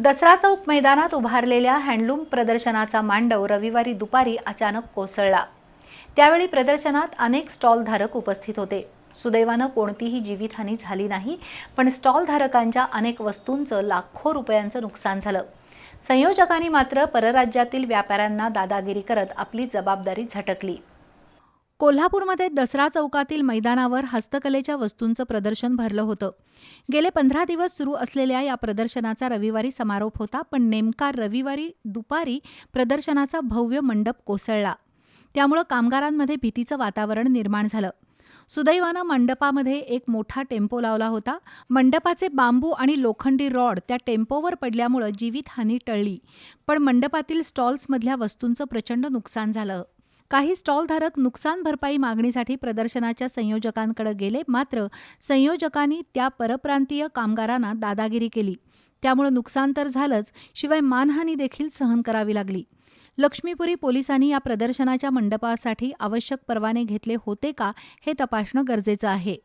दसरा चौक मैदानात उभारलेल्या हँडलूम प्रदर्शनाचा मांडव रविवारी दुपारी अचानक कोसळला. त्यावेळी प्रदर्शनात अनेक स्टॉलधारक उपस्थित होते. सुदैवानं कोणतीही जीवितहानी झाली नाही पण स्टॉलधारकांच्या अनेक वस्तूंचं लाखो रुपयांचं नुकसान झालं. संयोजकांनी मात्र परराज्यातील व्यापाऱ्यांना दादागिरी करत आपली जबाबदारी झटकली. कोल्हापूरमध्ये दसरा चौकातील मैदानावर हस्तकलेच्या वस्तूंचं प्रदर्शन भरलं होतं. गेले पंधरा दिवस सुरू असलेल्या या प्रदर्शनाचा रविवारी समारोप होता पण नेमका रविवारी दुपारी प्रदर्शनाचा भव्य मंडप कोसळला. त्यामुळं कामगारांमध्ये भीतीचं वातावरण निर्माण झालं. सुदैवानं मंडपामध्ये एक मोठा टेम्पो लावला होता. मंडपाचे बांबू आणि लोखंडी रॉड त्या टेम्पोवर पडल्यामुळं जीवितहानी टळली. पण मंडपातील स्टॉल्समधल्या वस्तूंचं प्रचंड नुकसान झालं. काही स्टॉलधारक नुकसान भरपाई मागणीसाठी प्रदर्शनाच्या संयोजकांकडे गेले मात्र संयोजकांनी त्या परप्रांतीय कामगारांना दादागिरी केली. त्यामुळे नुकसान तर झालंच शिवाय मानहानी देखील सहन करावी लागली. लक्ष्मीपुरी पोलिसांनी या प्रदर्शनाच्या मंडपासाठी आवश्यक परवाने घेतले होते का हे तपासणं गरजेचं आहे.